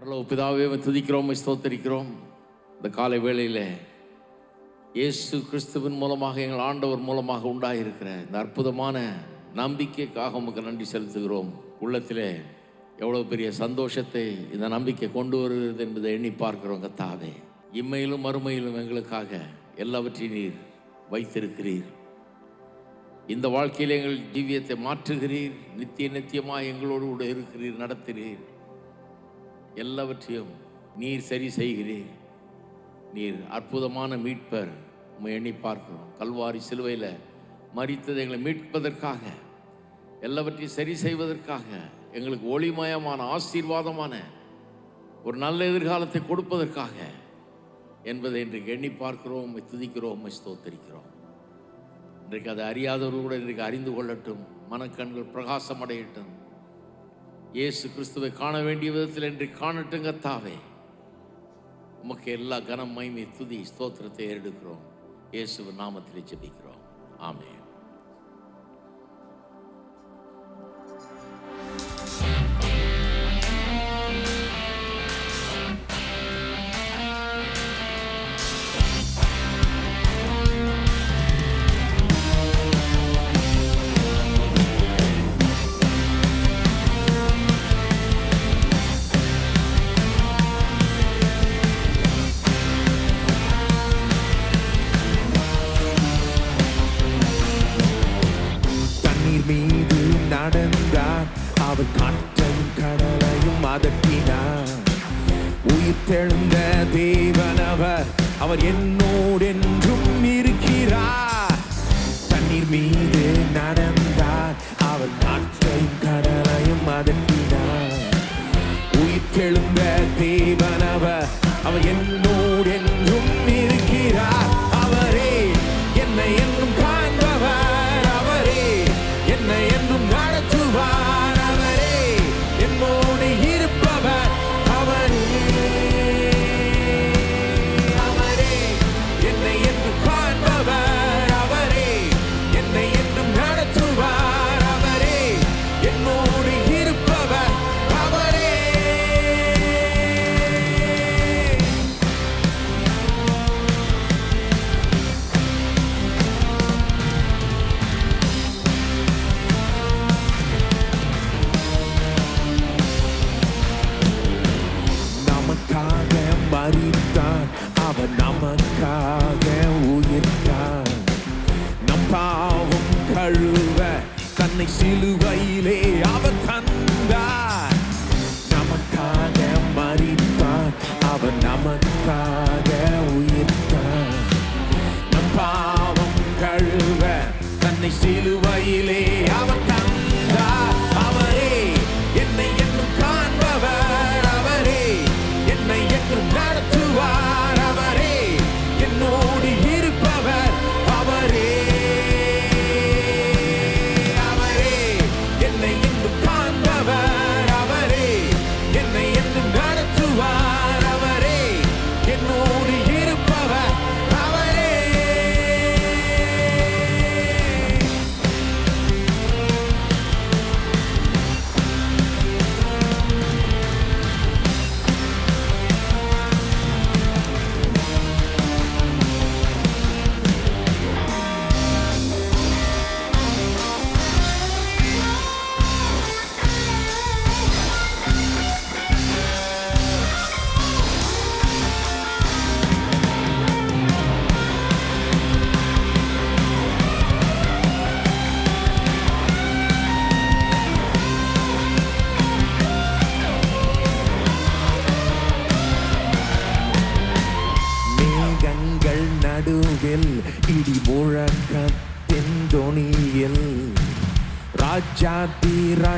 பரலோக பிதாவே துதிக்கிறோம் ஸ்தோத்தரிக்கிறோம். இந்த காலை வேளையில் இயேசு கிறிஸ்துவின் மூலமாக எங்கள் ஆண்டவர் மூலமாக உண்டாயிருக்கிற இந்த அற்புதமான நம்பிக்கைக்காக உமக்கு நன்றி செலுத்துகிறோம். உள்ளத்திலே எவ்வளோ பெரிய சந்தோஷத்தை இந்த நம்பிக்கை கொண்டு வருகிறது என்பதை எண்ணி பார்க்கிறோம் கத்தாவே. இம்மையிலும் மறுமையிலும் எங்களுக்காக எல்லாவற்றையும் நீர் வைத்திருக்கிறீர். இந்த வாழ்க்கையில் எங்கள் ஜீவியத்தை மாற்றுகிறீர். நித்திய நித்தியமாக எங்களோடு கூட இருக்கிறீர் நடத்துகிறீர். எல்லாவற்றையும் நீர் சரி செய்கிறீர். நீர் அற்புதமான மீட்பர். உண்மை எண்ணி பார்க்கிறோம். கல்வாரி சிலுவையில் மறித்தது எங்களை மீட்பதற்காக எல்லாவற்றையும் சரி செய்வதற்காக எங்களுக்கு ஒளிமயமான ஆசீர்வாதமான ஒரு நல்ல எதிர்காலத்தை கொடுப்பதற்காக என்பதை இன்றைக்கு எண்ணி பார்க்கிறோம் உண்மை துதிக்கிறோம் உண்மை ஸ்தோத்தரிக்கிறோம். இன்றைக்கு அதை அறியாதவர்கள் கூட இன்றைக்கு அறிந்து கொள்ளட்டும். மனக்கண்கள் பிரகாசம் அடையட்டும். இயேசு கிறிஸ்துவை காண வேண்டிய விதத்தில் என்று காணட்டுங்க தாவே. உமக்கு எல்லா கனம் மைமை துதி ஸ்தோத்திரத்தை ஏறெடுக்கிறோம். இயேசுவின் நாமத்தில் ஜெபிக்கிறோம். ஆமே அதட்டினார் உயிர் தெழுந்த தேவனவ அவன் என்னோ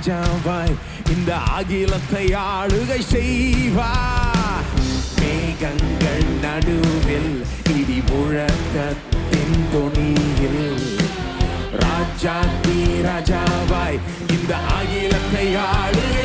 ராஜாவாய் இந்த அகிலத்தை ஆளுகை செய்வா. மேகங்கள் நடுவில் இடி முழக்கத்தின் தொனியில் ராஜாதி ராஜாவாய் இந்த அகிலத்தை ஆளுகை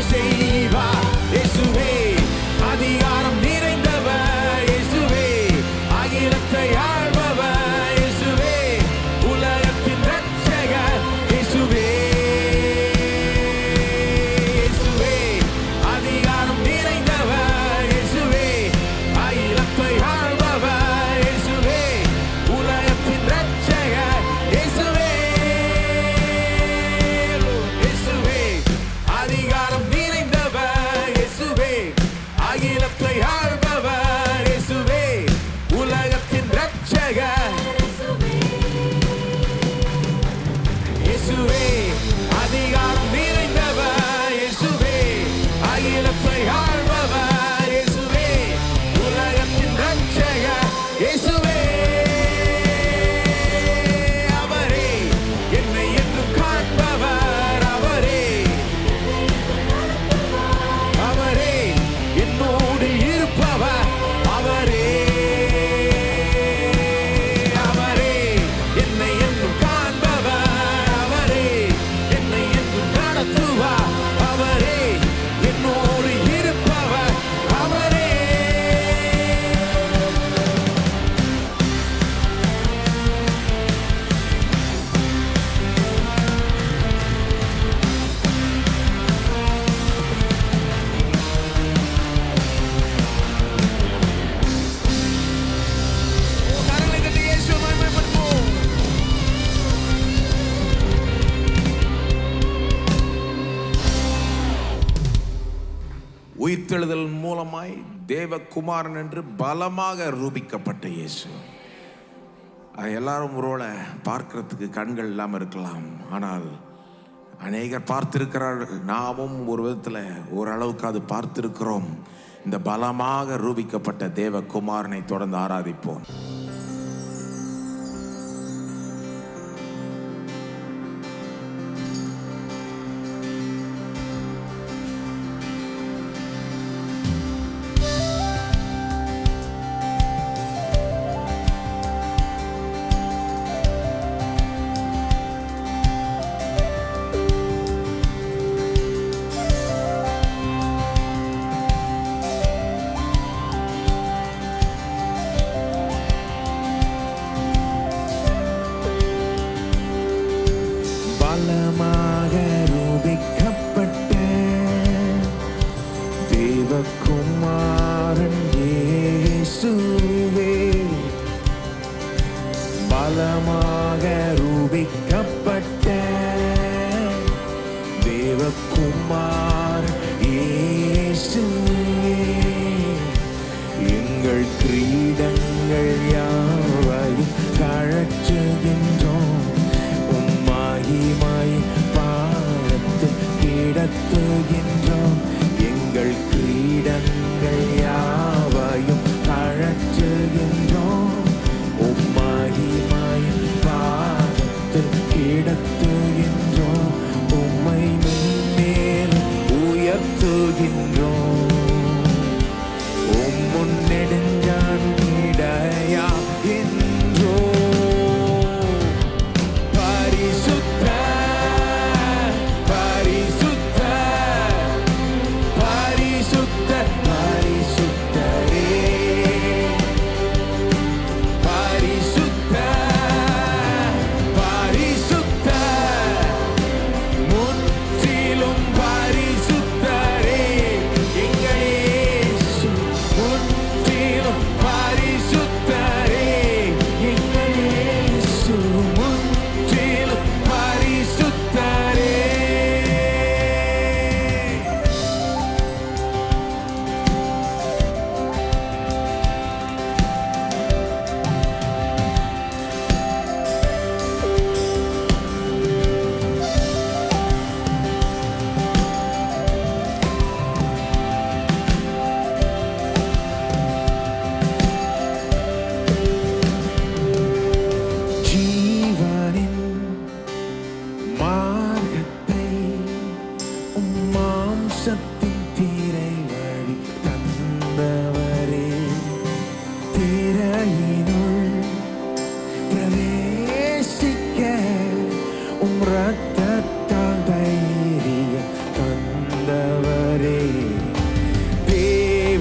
இவைகள் மூலமாய் தேவகுமாரன் என்று பலமாக ரூபிக்கப்பட்ட இயேசு. அது எல்லாரும் உருவலை பார்க்கறதுக்கு கண்கள் இல்லாமல் இருக்கலாம். ஆனால் அநேகர் பார்த்திருக்கிறார்கள். நாமும் ஒரு விதத்தில் ஓரளவுக்கு அது பார்த்திருக்கிறோம். இந்த பலமாக ரூபிக்கப்பட்ட தேவகுமாரனை தொடர்ந்து ஆராதிப்போம். கீதங்கள் யார்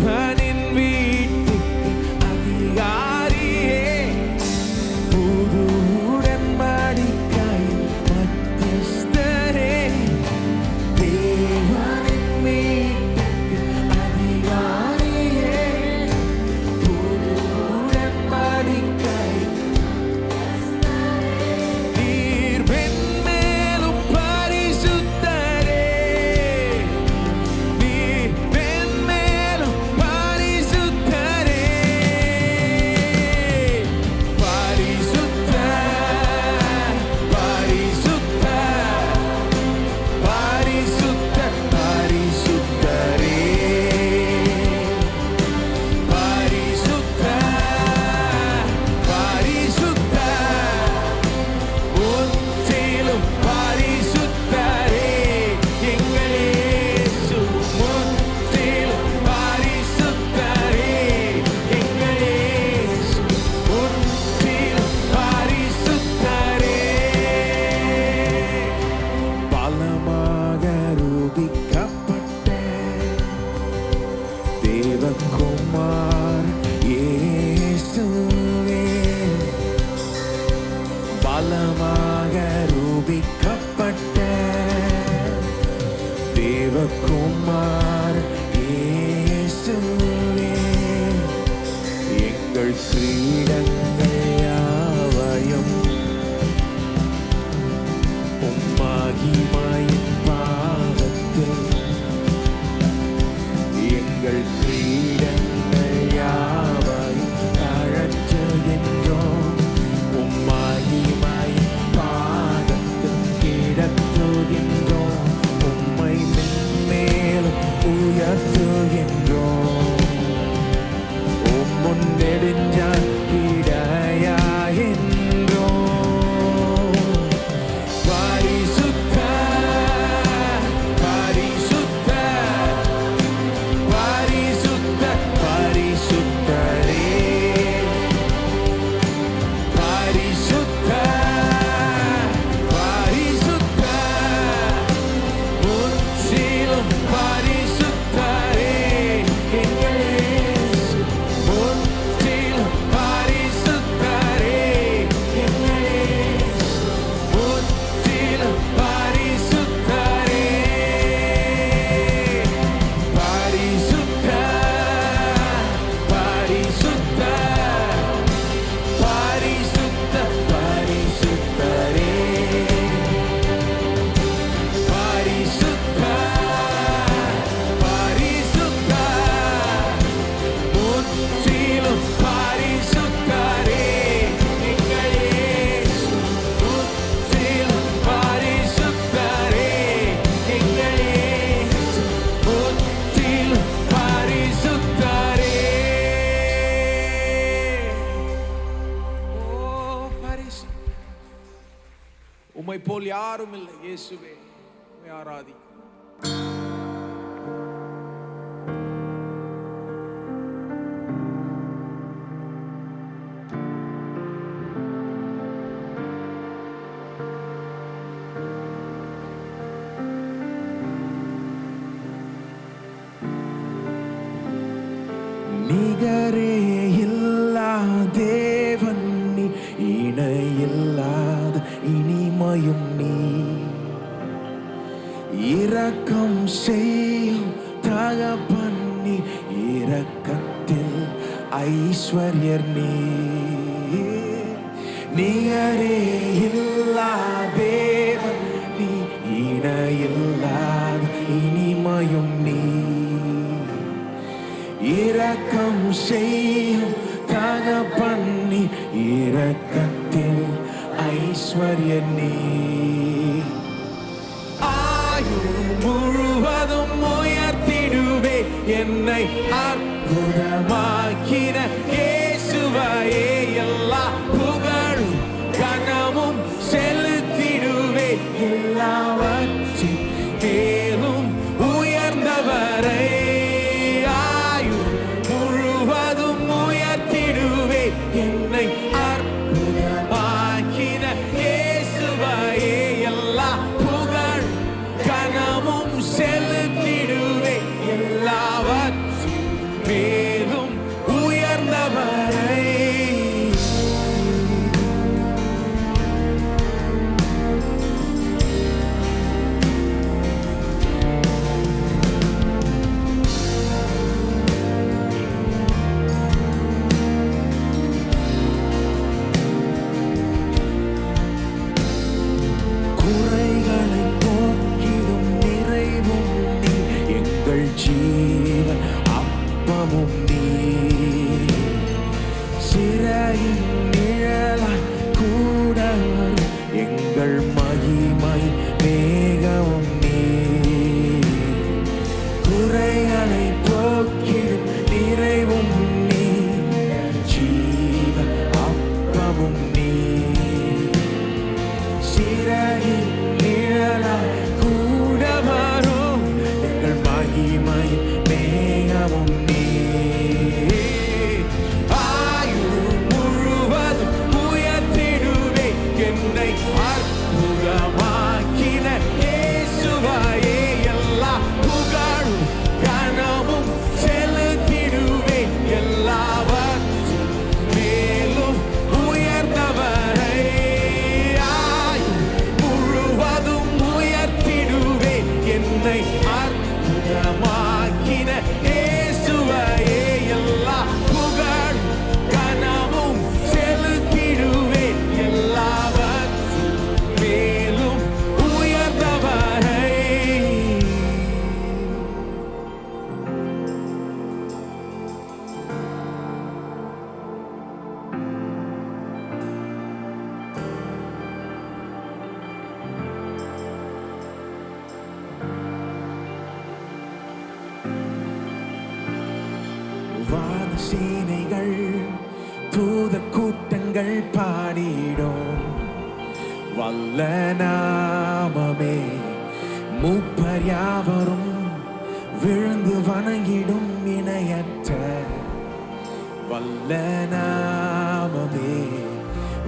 her 우연적인 உம்மை போல் யாரும் இல்லை. இயேசுவே உண்மை ஆராதி நீ இரக்கம் செய்யும் தகப்பன் நீ இரக்கத்தில் ஐஸ்வர்யர் நீ நியரே இல்லாதே நீ இணையில்லாத இனிமயும் நீ. இரக்கம் செய்யும் தகப்பன் இரக்கத்தில் ஐஸ்வர்யர் நீ முழுவதும் உயர்த்திடுவே என்னை அற்புதமாக்கின. நாமமே மூப்பர் யாவரும் விழுந்து வணங்கிடும் இணையற்ற வல்ல நாமமே.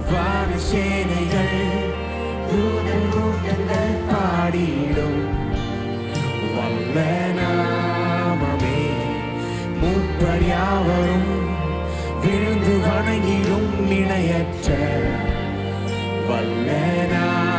வான சேனைகள் கூட்டங்கள் பாடிடும். வல்ல நாமமே மூப்பர் யாவரும் விழுந்து வணங்கிடும் இணையற்ற வல்ல நாம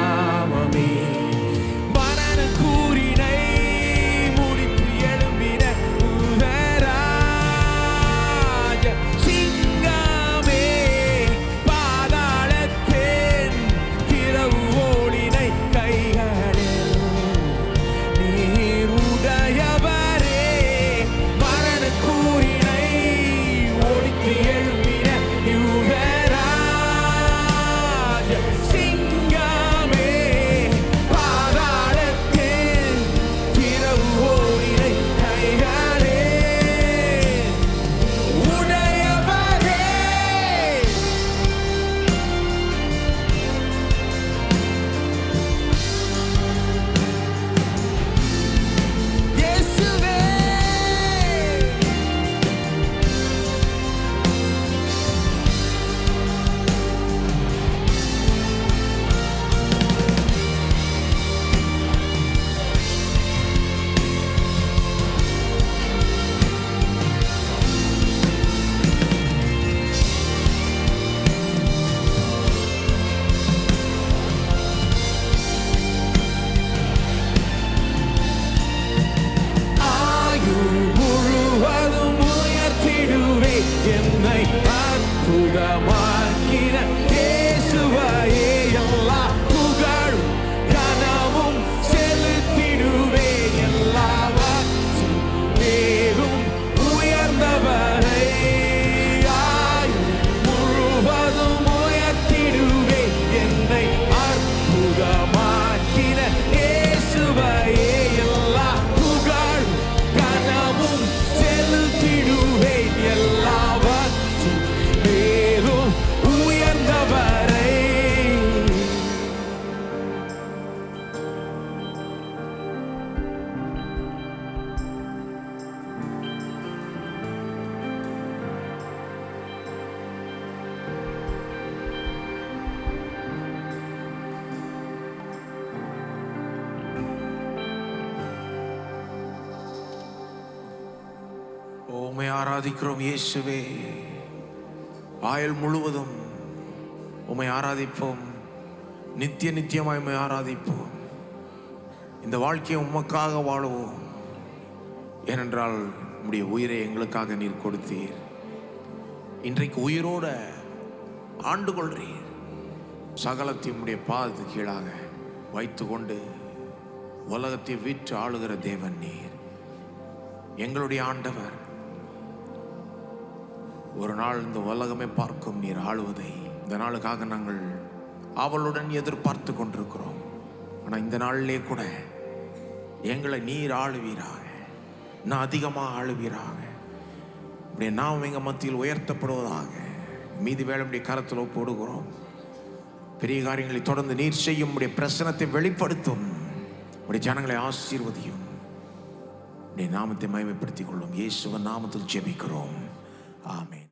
ஆராதிக்கிறோம் இயேசுவே. ஆயுள் முழுவதும் உம்மை ஆராதிப்போம். நித்திய நித்தியமாய் உம்மை ஆராதிப்போம். இந்த வாழ்க்கையை உமக்காக வாழுவோம். ஏனென்றால் உம்முடைய உயிரை எங்களுக்காக நீர் கொடுத்தீர். இன்றைக்கு உயிரோட ஆண்டு கொள்றீர் சகலத்தை உம்முடைய பாதத்து கீழாக வைத்துக்கொண்டு உலகத்தை விற்று ஆளுகிற தேவன் நீர். எங்களுடைய ஆண்டவர் ஒரு நாள் இந்த உலகமே பார்க்கும் நீர் ஆளுவதை. இந்த நாளுக்காக நாங்கள் அவளுடன் எதிர்பார்த்து கொண்டிருக்கிறோம். ஆனால் இந்த நாளிலே கூட எங்களை நீர் ஆளுவீராக. நான் அதிகமாக ஆளுவீராக. இப்படி நாம் எங்கள் மத்தியில் உயர்த்தப்படுவதாக. மீதி வேலை கரத்தில் போடுகிறோம் பெரிய காரியங்களை தொடர்ந்து நீர் செய்யும் உடைய பிரசனத்தை வெளிப்படுத்தும். உடைய ஜனங்களை ஆசீர்வதியும். உடைய நாமத்தை மகிமைப்படுத்திக் கொள்ளும். இயேசுவன் நாமத்தில் ஜெபிக்கிறோம். ஆமேன்.